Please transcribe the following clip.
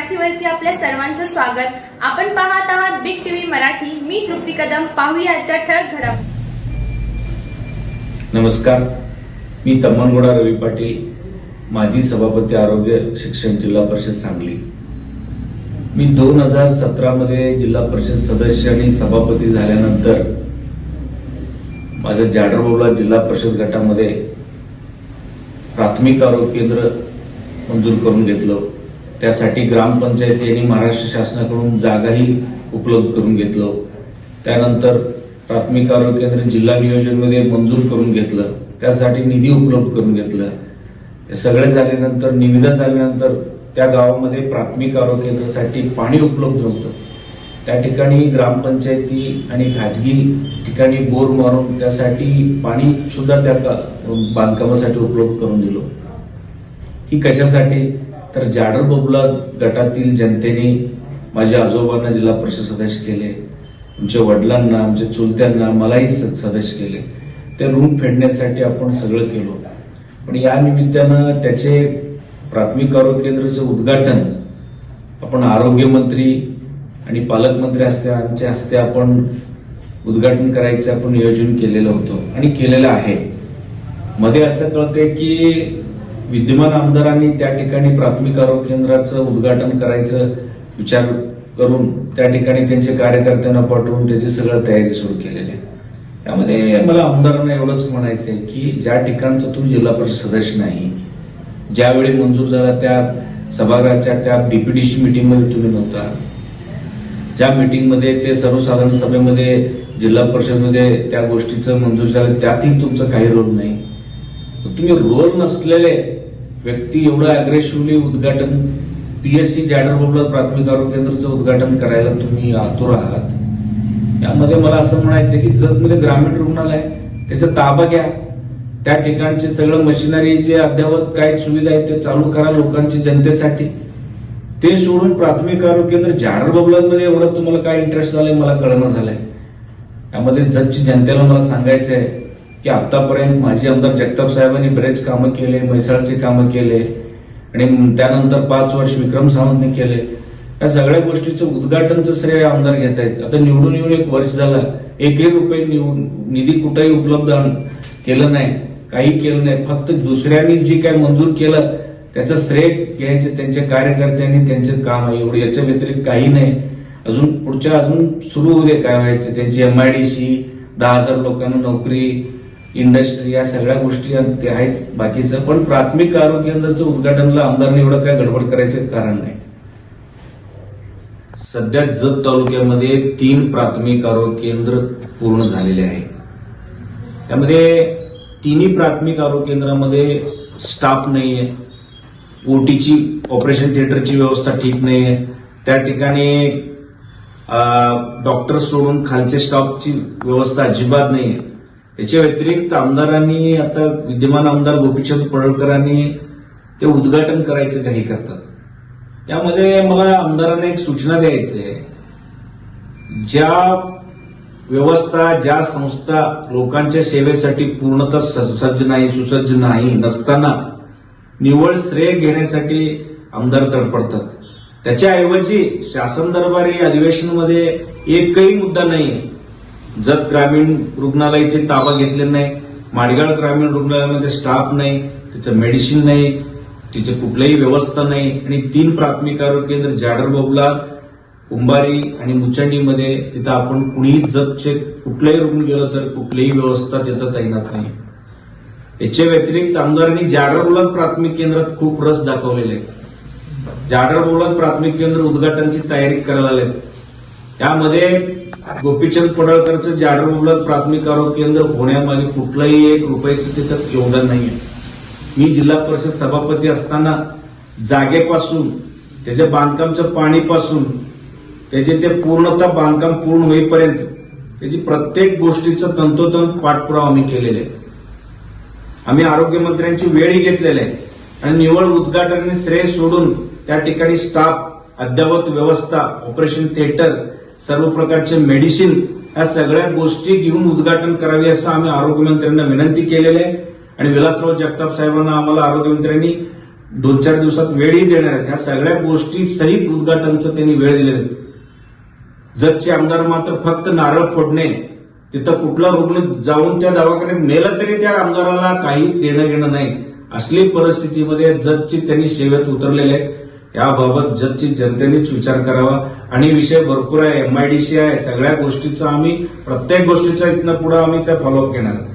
मराठीवरती आपल्या सर्वांचं स्वागत. आपण पाहत आहात बिग टीव्ही मराठी. मी तृप्ती कदम. पाहूया आजच्या ठळक घडामोडी नमस्कार. मी तमनगोडा रवी पाटील. माजी सभापती आरोग्य शिक्षण जिल्हा परिषद सांगली. मी दोन हजार सतरा मध्ये जिल्हा परिषद सदस्य आणि सभापती झाल्यानंतर माझ्या जाडरबाबला जिल्हा परिषद गटामध्ये प्राथमिक आरोग्य केंद्र मंजूर करून घेतलं. त्यासाठी ग्रामपंचायतींनी महाराष्ट्र शासनाकडून जागाही उपलब्ध करून घेतलं. त्यानंतर प्राथमिक आरोग्य केंद्र जिल्हा नियोजनमध्ये मंजूर करून घेतलं. त्यासाठी निधी उपलब्ध करून घेतलं. हे सगळे झाल्यानंतर निविदा झाल्यानंतर त्या गावामध्ये प्राथमिक आरोग्य केंद्रासाठी पाणी उपलब्ध नव्हतं त्या ठिकाणी ग्रामपंचायती आणि खाजगी ठिकाणी बोर मारून त्यासाठी पाणी सुद्धा त्या बांधकामासाठी उपलब्ध करून दिलं. ही कशासाठी? तर जाडर बबला गटातील जनतेने माझ्या आजोबांना जिल्हा परिषद सदस्य केले. आमच्या वडिलांना आमच्या चुलत्यांना मलाही सदस्य केले. ते ऋण फेडण्यासाठी आपण सगळं केलो. पण या निमित्तानं त्याचे प्राथमिक आरोग्य केंद्राचं उद्घाटन आपण आरोग्यमंत्री आणि पालकमंत्री हस्ते आमच्या हस्ते आपण उद्घाटन करायचं आपण नियोजन केलेलं होतं आणि केलेलं आहे. मध्ये असं कळतंय की विद्यमान आमदारांनी त्या ठिकाणी प्राथमिक आरोग्य केंद्राचं उद्घाटन करायचं विचार करून त्या ठिकाणी त्यांच्या कार्यकर्त्यांना पाठवून त्याची सगळं तयारी सुरू केलेली आहे. त्यामध्ये मला आमदारांना एवढंच म्हणायचं आहे की ज्या ठिकाणचं तुम्ही जिल्हा परिषद सदस्य नाही ज्यावेळी मंजूर झाला त्या सभागृहाच्या त्या डीपीडीसी मीटिंगमध्ये तुम्ही नव्हता. ज्या मीटिंगमध्ये ते सर्वसाधारण सभेमध्ये जिल्हा परिषदमध्ये त्या गोष्टीचं मंजूर झालं त्यातही तुमचं काही रोल नाही. तुम्ही रोल नसलेले व्यक्ती एवढं अग्रेसिव्हली उद्घाटन पीएससी जॅडर प्राथमिक आरोग्य केंद्राचं उद्घाटन करायला तुम्ही आतुर आहात. यामध्ये मला असं म्हणायचं की जगमध्ये म्हणजे ग्रामीण रुग्णालय त्याचा ताबा घ्या. त्या ठिकाणचे सगळं मशिनरी जे अद्ययावत काय सुविधा आहेत ते चालू करा लोकांची जनतेसाठी. ते सोडून प्राथमिक आरोग्य केंद्र जाडर बबलांमध्ये एवढं तुम्हाला काय इंटरेस्ट झालंय मला कळणं झालंय. यामध्ये जगची जनतेला मला सांगायचं आहे की आतापर्यंत माजी आमदार जगताप साहेबांनी बरेच कामं केले म्हैसाळचे कामं केले आणि त्यानंतर पाच वर्ष विक्रम सावंतने केले. या सगळ्या गोष्टीचं उद्घाटनचं श्रेय आमदार घेत आहेत. आता निवडून येऊन एक वर्ष झालं एकही रुपये निधी कुठेही उपलब्ध केलं नाही काही केलं नाही. फक्त दुसऱ्यांनी जे काय मंजूर केलं त्याचं श्रेय घ्यायचे त्यांच्या कार्यकर्त्यांनी त्यांचं काम आहे. एवढं याच्या व्यतिरिक्त काही नाही. अजून पुढच्या अजून सुरू होऊ दे काय व्हायचं. त्यांची एमआयडीसी दहा हजार लोकांना नोकरी इंडस्ट्री या सगळ्या गोष्टी ते आहेच. बाकीचं पण प्राथमिक आरोग्य केंद्राचं उद्घाटनला आमदारने एवढं काय गडबड करायचं कारण नाही. सध्या जत तालुक्यामध्ये तीन प्राथमिक आरोग्य केंद्र पूर्ण झालेले आहे त्यामध्ये तिन्ही प्राथमिक आरोग्य केंद्रामध्ये स्टाफ नाही आहे. ओटीची ऑपरेशन थिएटरची व्यवस्था ठीक नाही आहे. त्या ठिकाणी डॉक्टर सोडून खालचे स्टाफची व्यवस्था अजिबात नाही आहे. त्याच्या व्यतिरिक्त आमदारांनी आता विद्यमान आमदार गोपीचंद पडळकरांनी ते उद्घाटन करायचं काही करतात. यामध्ये मला आमदारांना एक सूचना द्यायची आहे. ज्या व्यवस्था ज्या संस्था लोकांच्या सेवेसाठी पूर्णतः सज्ज नाही सुसज्ज नाही नसताना निव्वळ श्रेय घेण्यासाठी आमदार तडपडतात. त्याच्याऐवजी शासन दरबारी अधिवेशनामध्ये एकही मुद्दा नाही जत ग्रामीण रुग्णालयाचे ताबा घेतले नाही माडगाळ ग्रामीण रुग्णालयामध्ये स्टाफ नाही तिचं मेडिसिन नाही तिचे कुठलीही व्यवस्था नाही. आणि तीन प्राथमिक आरोग्य केंद्र जाडर बोबला कुंभारी आणि मुचंडीमध्ये तिथं आपण कुणीही जतचे कुठलंही रुग्ण गेलं तर कुठलीही व्यवस्था तिथं तैनात नाही. याच्या व्यतिरिक्त आमदारांनी जाडर प्राथमिक केंद्रात खूप रस दाखवलेले आहे जाडर प्राथमिक केंद्र उद्घाटनाची तयारी करायला आले यामध्ये गोपीचंद पडळकरचं जाडर प्राथमिक आरोग्य केंद्र होण्यामध्ये कुठलंही एक रुपयाचं तिथं योगदान नाहीये. मी जिल्हा परिषद सभापती असताना जागेपासून त्याच्या बांधकामच्या पाणीपासून त्याचे ते पूर्णतः बांधकाम पूर्ण होईपर्यंत त्याची प्रत्येक गोष्टीचं तंतोतंत पाठपुरावा आम्ही केलेले आहे आम्ही आरोग्यमंत्र्यांची वेळही घेतलेली आहे. आणि निवड उद्घाटनाने श्रेय सोडून त्या ठिकाणी स्टाफ अद्ययावत व्यवस्था ऑपरेशन थिएटर सर्व प्रकारचे मेडिसिन या सगळ्या गोष्टी घेऊन उद्घाटन करावे असं आम्ही आरोग्यमंत्र्यांना विनंती केलेली आहे. आणि विलासराव जगताप साहेबांना आम्हाला आरोग्यमंत्र्यांनी दोन चार दिवसात वेळही देणार आहेत. ह्या सगळ्या गोष्टी सहित उद्घाटनचं त्यांनी वेळ दिलेले आहेत जगचे आमदार मात्र फक्त नारळ फोडणे तिथं कुठला रुग्ण जाऊन त्या दवाखान्यात नेलं तरी त्या आमदाराला काही देणं घेणं नाही. असली परिस्थितीमध्ये जतची त्यांनी सेवेत उतरलेले आहेत. याबाबत जगची जनतेनेच विचार करावा. आणि विषय भरपूर आहे. एमआयडीसी आहे. सगळ्या गोष्टीचा आम्ही प्रत्येक गोष्टीचा इथनं पुढे आम्ही त्या फॉलोअप घेणार. आहोत